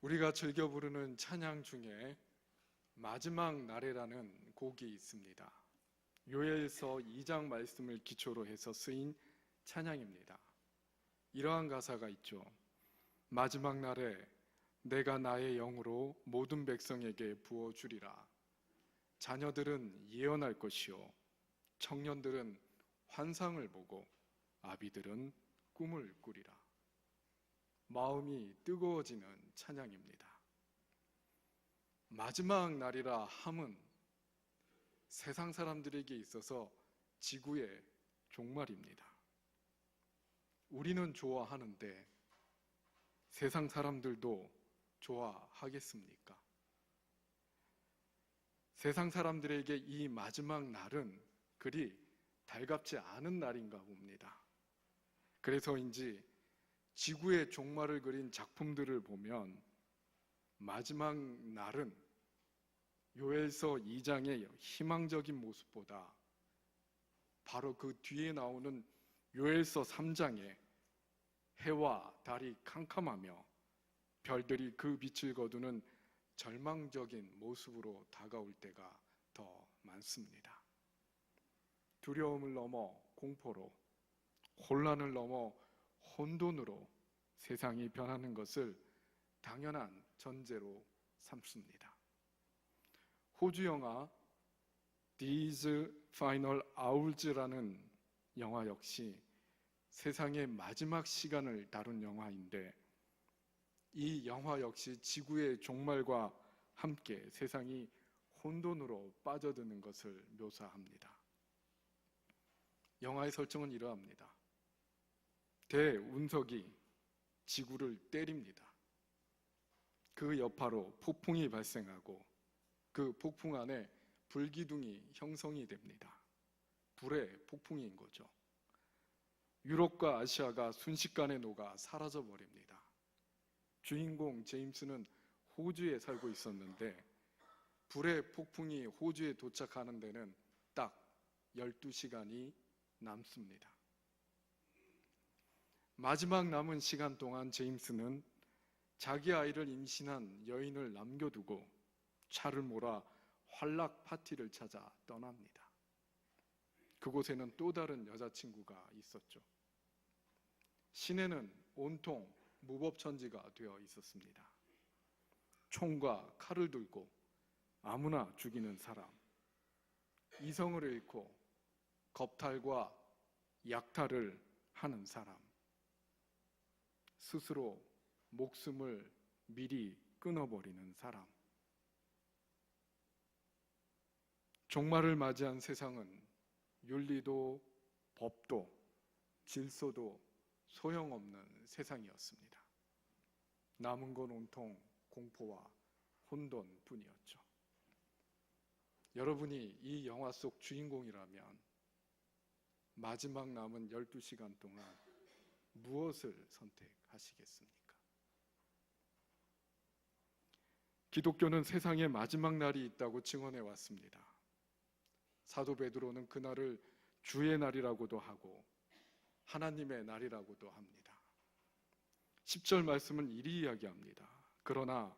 우리가 즐겨 부르는 찬양 중에 마지막 날에라는 곡이 있습니다. 요엘서 2장 말씀을 기초로 해서 쓰인 찬양입니다. 이러한 가사가 있죠. 마지막 날에 내가 나의 영으로 모든 백성에게 부어 주리라. 자녀들은 예언할 것이요 청년들은 환상을 보고 아비들은 꿈을 꾸리라. 마음이 뜨거워지는 찬양입니다. 마지막 날이라 함은 세상 사람들에게 있어서 지구의 종말입니다. 우리는 좋아하는데 세상 사람들도 좋아하겠습니까? 세상 사람들에게 이 마지막 날은 그리 달갑지 않은 날인가 봅니다. 그래서인지 지구의 종말을 그린 작품들을 보면 마지막 날은 요엘서 2장의 희망적인 모습보다 바로 그 뒤에 나오는 요엘서 3장에 해와 달이 캄캄하며 별들이 그 빛을 거두는 절망적인 모습으로 다가올 때가 더 많습니다. 두려움을 넘어 공포로, 혼란을 넘어 혼돈으로 세상이 변하는 것을 당연한 전제로 삼습니다. 호주 영화 These Final Hours라는 영화 역시 세상의 마지막 시간을 다룬 영화인데 이 영화 역시 지구의 종말과 함께 세상이 혼돈으로 빠져드는 것을 묘사합니다. 영화의 설정은 이러합니다. 대운석이 지구를 때립니다. 그 여파로 폭풍이 발생하고 그 폭풍 안에 불기둥이 형성이 됩니다. 불의 폭풍인 거죠. 유럽과 아시아가 순식간에 녹아 사라져 버립니다. 주인공 제임스는 호주에 살고 있었는데 불의 폭풍이 호주에 도착하는 데는 딱 12시간이 남습니다. 마지막 남은 시간 동안 제임스는 자기 아이를 임신한 여인을 남겨두고 차를 몰아 환락 파티를 찾아 떠납니다. 그곳에는 또 다른 여자친구가 있었죠. 시내는 온통 무법천지가 되어 있었습니다. 총과 칼을 들고 아무나 죽이는 사람, 이성을 잃고 겁탈과 약탈을 하는 사람, 스스로 목숨을 미리 끊어버리는 사람. 종말을 맞이한 세상은 윤리도 법도 질서도 소용없는 세상이었습니다. 남은 건 온통 공포와 혼돈 뿐이었죠. 여러분이 이 영화 속 주인공이라면 마지막 남은 12시간 동안 무엇을 선택하시겠습니까? 기독교는 세상의 마지막 날이 있다고 증언해 왔습니다. 사도 베드로는 그날을 주의 날이라고도 하고 하나님의 날이라고도 합니다. 10절 말씀은 이리 이야기합니다. 그러나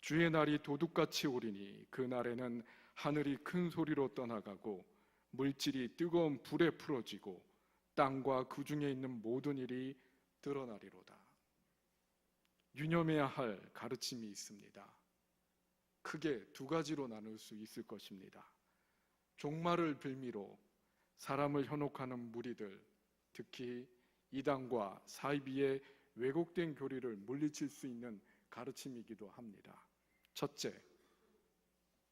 주의 날이 도둑같이 오리니 그 날에는 하늘이 큰 소리로 떠나가고 물질이 뜨거운 불에 풀어지고 땅과 그 중에 있는 모든 일이 드러나리로다. 유념해야 할 가르침이 있습니다. 크게 두 가지로 나눌 수 있을 것입니다. 종말을 빌미로 사람을 현혹하는 무리들, 특히 이단과 사이비의 왜곡된 교리를 물리칠 수 있는 가르침이기도 합니다. 첫째,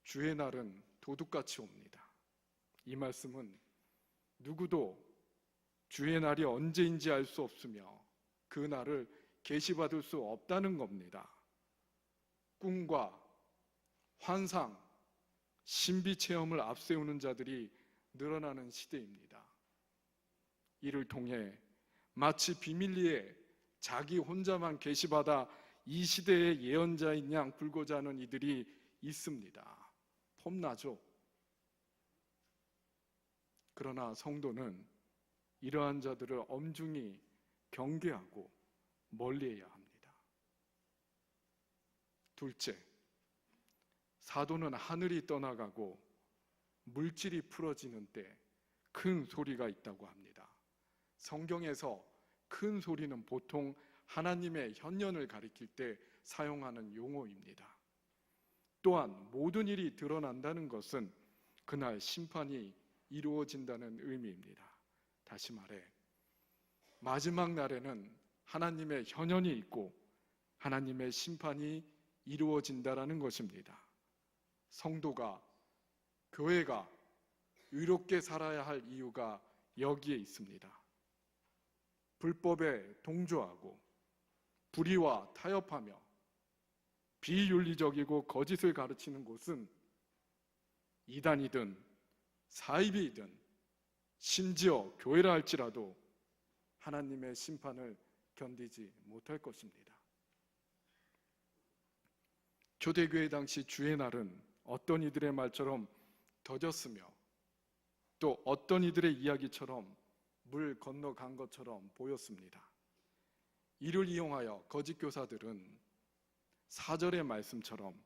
주의 날은 도둑같이 옵니다. 이 말씀은 누구도 주의 날이 언제인지 알 수 없으며 그 날을 계시받을 수 없다는 겁니다. 꿈과 환상, 신비 체험을 앞세우는 자들이 늘어나는 시대입니다. 이를 통해 마치 비밀리에 자기 혼자만 계시받아 이 시대의 예언자인 양 굴고자 하는 이들이 있습니다. 폼나죠. 그러나 성도는 이러한 자들을 엄중히 경계하고 멀리해야 합니다. 둘째, 사도는 하늘이 떠나가고 물질이 풀어지는 때 큰 소리가 있다고 합니다. 성경에서 큰 소리는 보통 하나님의 현년을 가리킬 때 사용하는 용어입니다. 또한 모든 일이 드러난다는 것은 그날 심판이 이루어진다는 의미입니다. 다시 말해, 마지막 날에는 하나님의 현현이 있고 하나님의 심판이 이루어진다라는 것입니다. 성도가, 교회가 의롭게 살아야 할 이유가 여기에 있습니다. 불법에 동조하고 불의와 타협하며 비윤리적이고 거짓을 가르치는 곳은 이단이든 사입이든 심지어 교회라 할지라도 하나님의 심판을 견디지 못할 것입니다. 초대교회 당시 주의 날은 어떤 이들의 말처럼 더졌으며 또 어떤 이들의 이야기처럼 물 건너간 것처럼 보였습니다. 이를 이용하여 거짓 교사들은 사절의 말씀처럼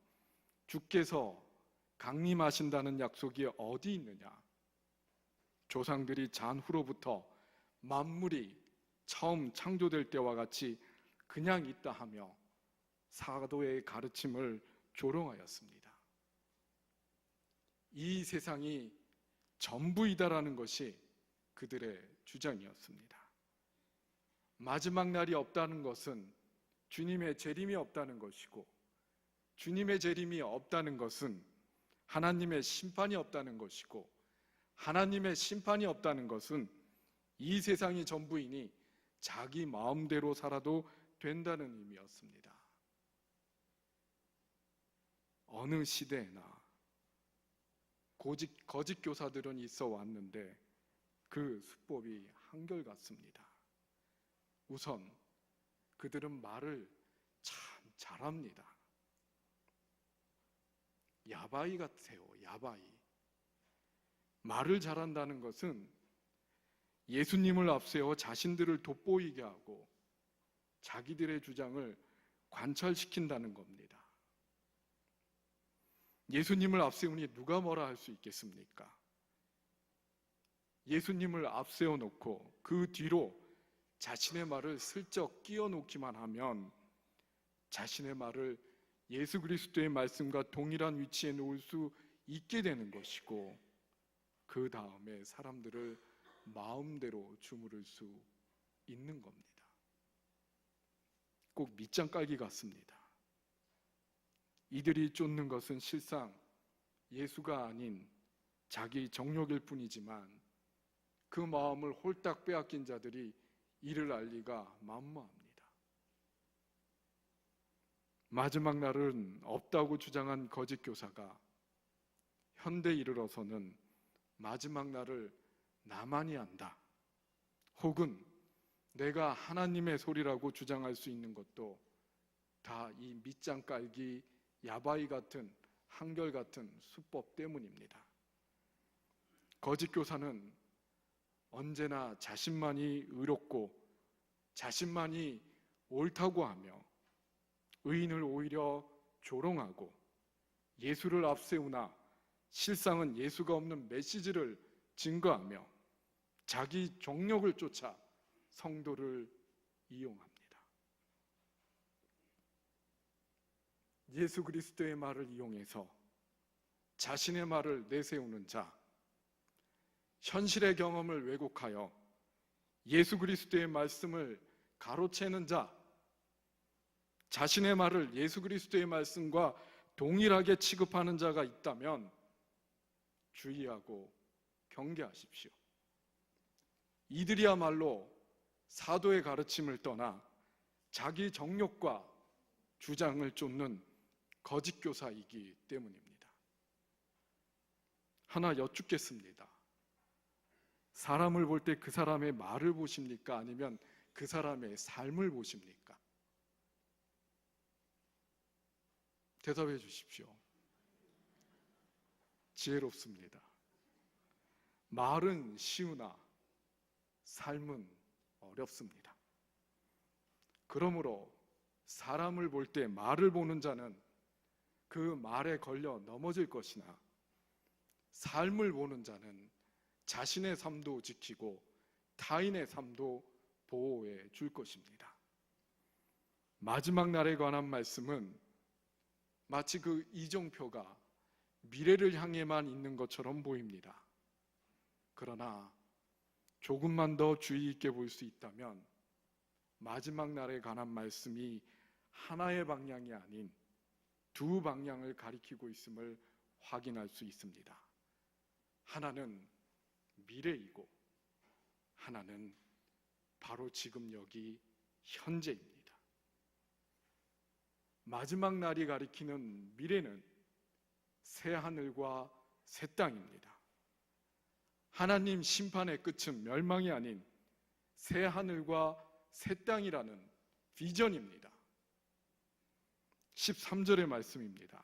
주께서 강림하신다는 약속이 어디 있느냐? 조상들이 잔 후로부터 만물이 처음 창조될 때와 같이 그냥 있다 하며 사도의 가르침을 조롱하였습니다. 이 세상이 전부이다라는 것이 그들의 주장이었습니다. 마지막 날이 없다는 것은 주님의 재림이 없다는 것이고 주님의 재림이 없다는 것은 하나님의 심판이 없다는 것이고 하나님의 심판이 없다는 것은 이 세상이 전부이니 자기 마음대로 살아도 된다는 의미였습니다. 어느 시대나 거짓, 거짓 교사들은 있어 왔는데 그 수법이 한결같습니다. 우선 그들은 말을 참 잘합니다. 야바이 같아요, 야바이. 말을 잘한다는 것은 예수님을 앞세워 자신들을 돋보이게 하고 자기들의 주장을 관철시킨다는 겁니다. 예수님을 앞세우니 누가 뭐라 할 수 있겠습니까? 예수님을 앞세워 놓고 그 뒤로 자신의 말을 슬쩍 끼워 놓기만 하면 자신의 말을 예수 그리스도의 말씀과 동일한 위치에 놓을 수 있게 되는 것이고 그 다음에 사람들을 마음대로 주무를 수 있는 겁니다. 꼭 밑장 깔기 같습니다. 이들이 쫓는 것은 실상 예수가 아닌 자기 정욕일 뿐이지만 그 마음을 홀딱 빼앗긴 자들이 이를 알 리가 만무합니다. 마지막 날은 없다고 주장한 거짓 교사가 현대 이르러서는 마지막 날을 나만이 안다. 혹은 내가 하나님의 소리라고 주장할 수 있는 것도 다 이 밑장 깔기 야바이 같은 한결 같은 수법 때문입니다. 거짓 교사는 언제나 자신만이 의롭고 자신만이 옳다고 하며 의인을 오히려 조롱하고 예수를 앞세우나 실상은 예수가 없는 메시지를 증거하며 자기 정력을 쫓아 성도를 이용합니다. 예수 그리스도의 말을 이용해서 자신의 말을 내세우는 자, 현실의 경험을 왜곡하여 예수 그리스도의 말씀을 가로채는 자, 자신의 말을 예수 그리스도의 말씀과 동일하게 취급하는 자가 있다면 주의하고 경계하십시오. 이들이야말로 사도의 가르침을 떠나 자기 정욕과 주장을 쫓는 거짓 교사이기 때문입니다. 하나 여쭙겠습니다. 사람을 볼 때 그 사람의 말을 보십니까? 아니면 그 사람의 삶을 보십니까? 대답해 주십시오. 지혜롭습니다. 말은 쉬우나 삶은 어렵습니다. 그러므로 사람을 볼 때 말을 보는 자는 그 말에 걸려 넘어질 것이나 삶을 보는 자는 자신의 삶도 지키고 타인의 삶도 보호해 줄 것입니다. 마지막 날에 관한 말씀은 마치 그 이정표가 미래를 향해만 있는 것처럼 보입니다. 그러나 조금만 더 주의 있게 볼 수 있다면 마지막 날에 관한 말씀이 하나의 방향이 아닌 두 방향을 가리키고 있음을 확인할 수 있습니다. 하나는 미래이고 하나는 바로 지금 여기 현재입니다. 마지막 날이 가리키는 미래는 새 하늘과 새 땅입니다. 하나님 심판의 끝은 멸망이 아닌 새 하늘과 새 땅이라는 비전입니다. 13절의 말씀입니다.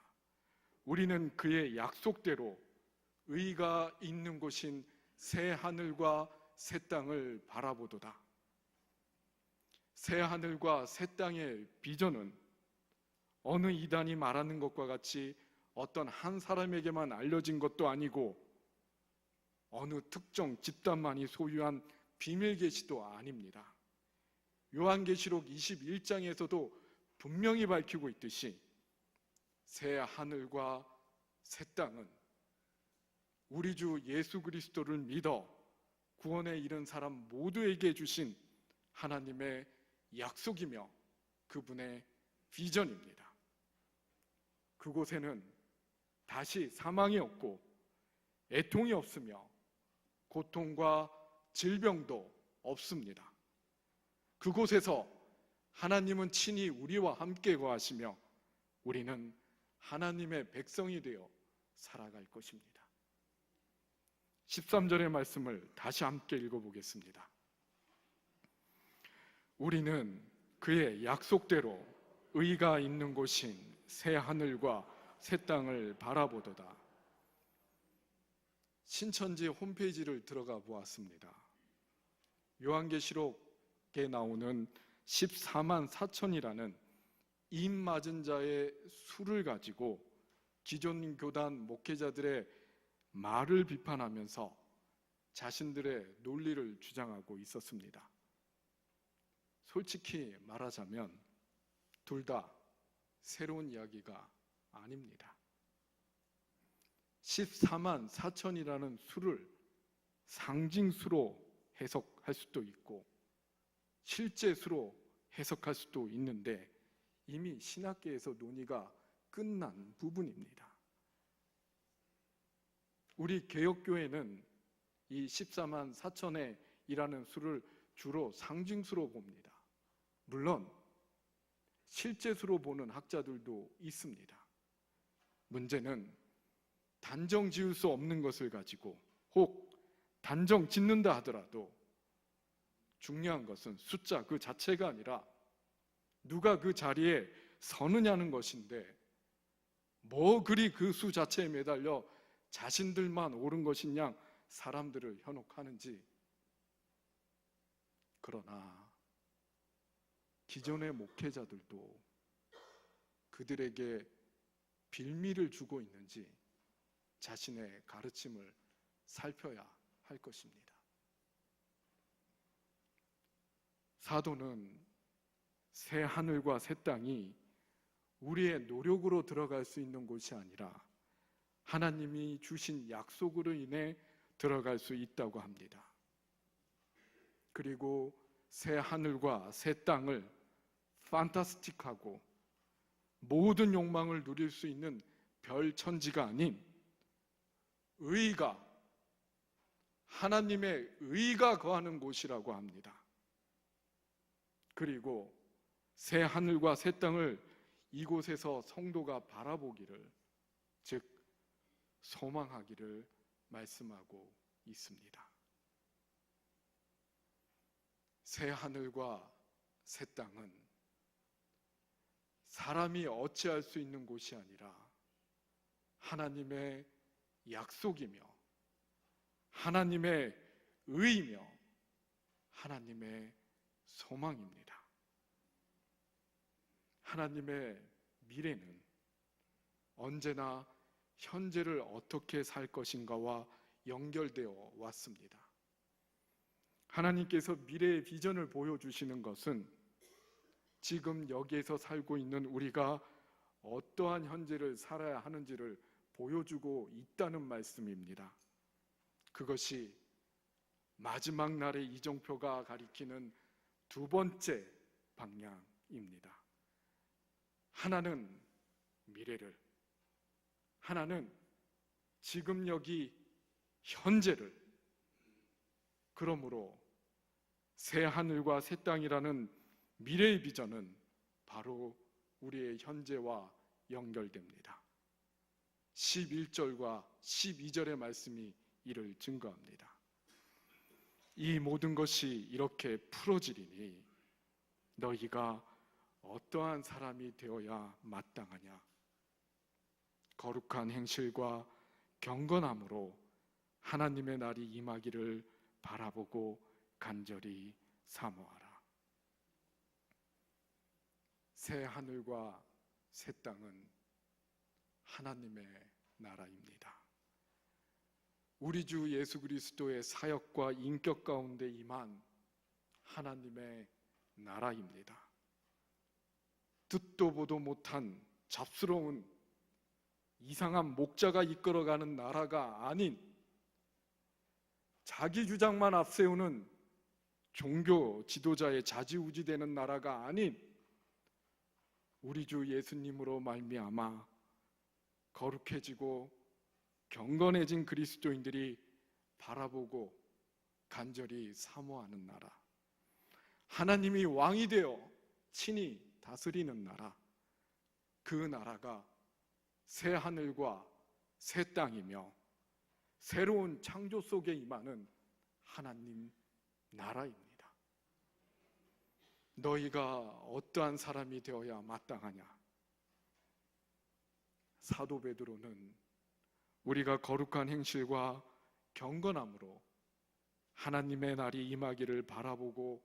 우리는 그의 약속대로 의가 있는 곳인 새 하늘과 새 땅을 바라보도다. 새 하늘과 새 땅의 비전은 어느 이단이 말하는 것과 같이 어떤 한 사람에게만 알려진 것도 아니고 어느 특정 집단만이 소유한 비밀 계시도 아닙니다. 요한계시록 21장에서도 분명히 밝히고 있듯이 새 하늘과 새 땅은 우리 주 예수 그리스도를 믿어 구원에 이른 사람 모두에게 주신 하나님의 약속이며 그분의 비전입니다. 그곳에는 다시 사망이 없고 애통이 없으며 고통과 질병도 없습니다. 그곳에서 하나님은 친히 우리와 함께 거하시며 우리는 하나님의 백성이 되어 살아갈 것입니다. 13절의 말씀을 다시 함께 읽어보겠습니다. 우리는 그의 약속대로 의가 있는 곳인 새 하늘과 새 땅을 바라보도다. 신천지 홈페이지를 들어가 보았습니다. 요한계시록에 나오는 14만 4천이라는 입 맞은 자의 수를 가지고 기존 교단 목회자들의 말을 비판하면서 자신들의 논리를 주장하고 있었습니다. 솔직히 말하자면 둘 다 새로운 이야기가 아닙니다. 14만 4천이라는 수를 상징수로 해석할 수도 있고 실제 수로 해석할 수도 있는데 이미 신학계에서 논의가 끝난 부분입니다. 우리 개혁교회는 이 14만 4천에 이라는 수를 주로 상징수로 봅니다. 물론 실제 수로 보는 학자들도 있습니다. 문제는 단정 지을 수 없는 것을 가지고 혹 단정 짓는다 하더라도 중요한 것은 숫자 그 자체가 아니라 누가 그 자리에 서느냐는 것인데 뭐 그리 그 수 자체에 매달려 자신들만 옳은 것이냐 사람들을 현혹하는지. 그러나 기존의 목회자들도 그들에게 빌미를 주고 있는지 자신의 가르침을 살펴야 할 것입니다. 사도는 새 하늘과 새 땅이 우리의 노력으로 들어갈 수 있는 곳이 아니라 하나님이 주신 약속으로 인해 들어갈 수 있다고 합니다. 그리고 새 하늘과 새 땅을 판타스틱하고 모든 욕망을 누릴 수 있는 별 천지가 아닌 의가 하나님의 의가 거하는 곳이라고 합니다. 그리고 새 하늘과 새 땅을 이곳에서 성도가 바라보기를 즉 소망하기를 말씀하고 있습니다. 새 하늘과 새 땅은 사람이 어찌할 수 있는 곳이 아니라 하나님의 약속이며 하나님의 의이며 하나님의 소망입니다. 하나님의 미래는 언제나 현재를 어떻게 살 것인가와 연결되어 왔습니다. 하나님께서 미래의 비전을 보여주시는 것은 지금 여기에서 살고 있는 우리가 어떠한 현재를 살아야 하는지를 보여주고 있다는 말씀입니다. 그것이 마지막 날의 이정표가 가리키는 두 번째 방향입니다. 하나는 미래를, 하나는 지금 여기 현재를, 그러므로 새 하늘과 새 땅이라는 미래의 비전은 바로 우리의 현재와 연결됩니다. 11절과 12절의 말씀이 이를 증거합니다. 이 모든 것이 이렇게 풀어지리니 너희가 어떠한 사람이 되어야 마땅하냐? 거룩한 행실과 경건함으로 하나님의 날이 임하기를 바라보고 간절히 사모하라. 새 하늘과 새 땅은 하나님의 나라입니다. 우리 주 예수 그리스도의 사역과 인격 가운데 임한 하나님의 나라입니다. 듣도 보도 못한 잡스러운 이상한 목자가 이끌어가는 나라가 아닌 자기 주장만 앞세우는 종교 지도자의 자지우지되는 나라가 아닌 우리 주 예수님으로 말미암아 거룩해지고 경건해진 그리스도인들이 바라보고 간절히 사모하는 나라. 하나님이 왕이 되어 친히 다스리는 나라. 그 나라가 새 하늘과 새 땅이며 새로운 창조 속에 임하는 하나님 나라입니다. 너희가 어떠한 사람이 되어야 마땅하냐? 사도 베드로는 우리가 거룩한 행실과 경건함으로 하나님의 날이 임하기를 바라보고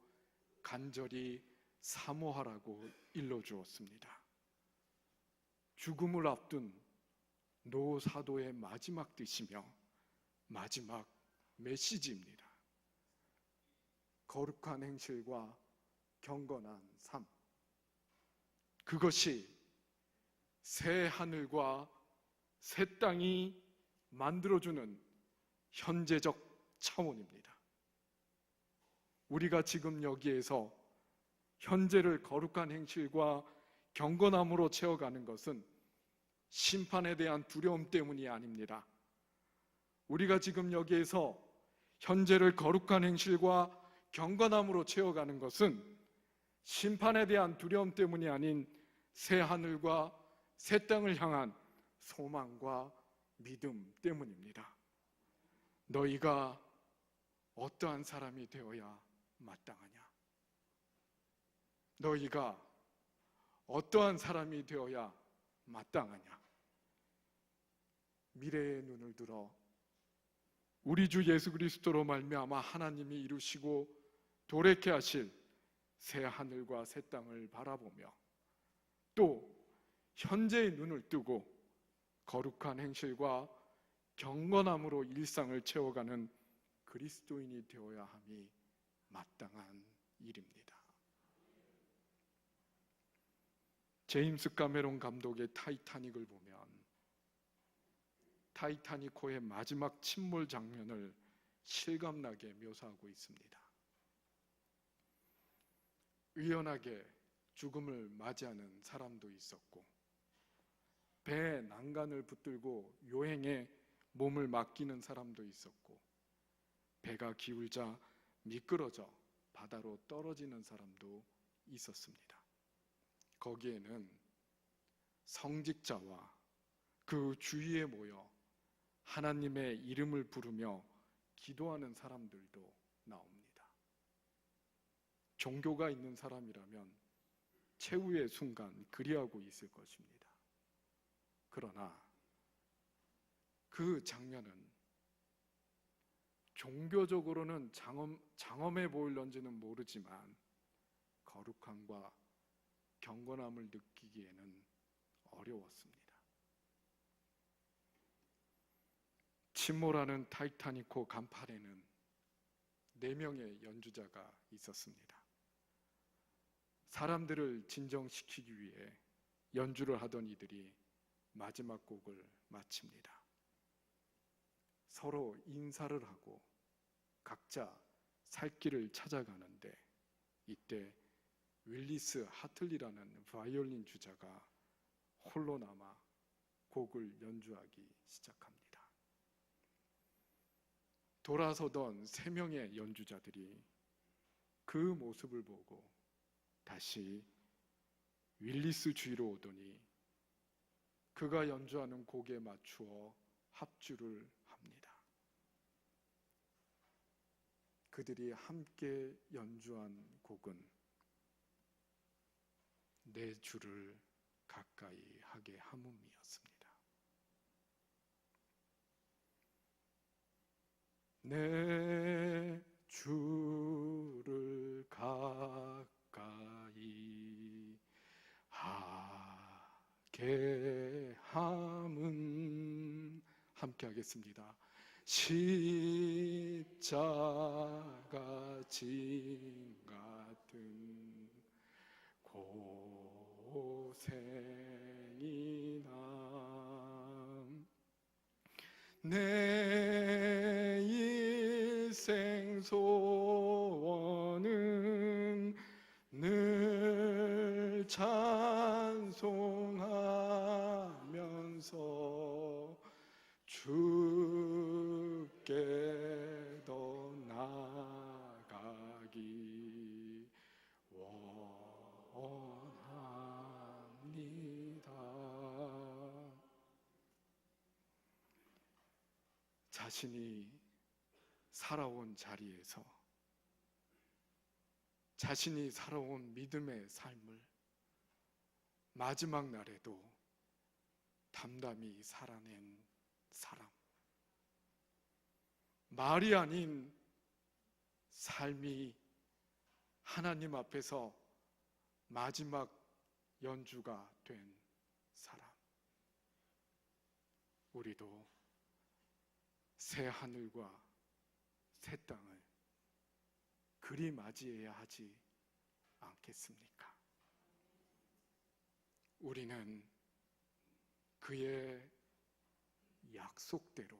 간절히 사모하라고 일러 주었습니다. 죽음을 앞둔 노 사도의 마지막 뜻이며 마지막 메시지입니다. 거룩한 행실과 경건한 삶. 그것이 새 하늘과 새 땅이 만들어주는 현재적 차원입니다. 우리가 지금 여기에서 현재를 거룩한 행실과 경건함으로 채워가는 것은 심판에 대한 두려움 때문이 아닙니다. 우리가 지금 여기에서 현재를 거룩한 행실과 경건함으로 채워가는 것은 심판에 대한 두려움 때문이 아닌 새 하늘과 새 땅을 향한 소망과 믿음 때문입니다. 너희가 어떠한 사람이 되어야 마땅하냐? 너희가 어떠한 사람이 되어야 마땅하냐? 미래의 눈을 들어 우리 주 예수 그리스도로 말미암아 하나님이 이루시고 도래케 하실 새 하늘과 새 땅을 바라보며 또 현재의 눈을 뜨고 거룩한 행실과 경건함으로 일상을 채워가는 그리스도인이 되어야 함이 마땅한 일입니다. 제임스 카메론 감독의 타이타닉을 보면 타이타닉호의 마지막 침몰 장면을 실감나게 묘사하고 있습니다. 의연하게 죽음을 맞이하는 사람도 있었고 배에 난간을 붙들고 요행에 몸을 맡기는 사람도 있었고 배가 기울자 미끄러져 바다로 떨어지는 사람도 있었습니다. 거기에는 성직자와 그 주위에 모여 하나님의 이름을 부르며 기도하는 사람들도 나옵니다. 종교가 있는 사람이라면 최후의 순간 그리하고 있을 것입니다. 그러나 그 장면은 종교적으로는 장엄, 장엄해 보일런지는 모르지만 거룩함과 경건함을 느끼기에는 어려웠습니다. 침몰하는 타이타닉호 간판에는 네 명의 연주자가 있었습니다. 사람들을 진정시키기 위해 연주를 하던 이들이 마지막 곡을 마칩니다. 서로 인사를 하고 각자 살 길을 찾아가는데 이때 윌리스 하틀리라는 바이올린 주자가 홀로 남아 곡을 연주하기 시작합니다. 돌아서던 세 명의 연주자들이 그 모습을 보고 다시 윌리스 주위로 오더니 그가 연주하는 곡에 맞추어 합주를 합니다. 그들이 함께 연주한 곡은 내 주를 가까이 하게 함음이었습니다. 내 주를 가까이 하게 함은 함께 하겠습니다. 십자가 진 같은 고생이 남내 일생 소원은 늘 찬송 하면서 주께 더 나가기 원합니다. 자신이 살아온 자리에서 자신이 살아온 믿음의 삶을 마지막 날에도 담담히 살아낸 사람. 말이 아닌 삶이 하나님 앞에서 마지막 연주가 된 사람. 우리도 새 하늘과 새 땅을 그리 맞이해야 하지 않겠습니까? 우리는 그의 약속대로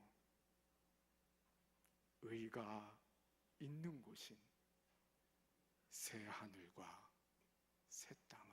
의가 있는 곳인 새 하늘과 새 땅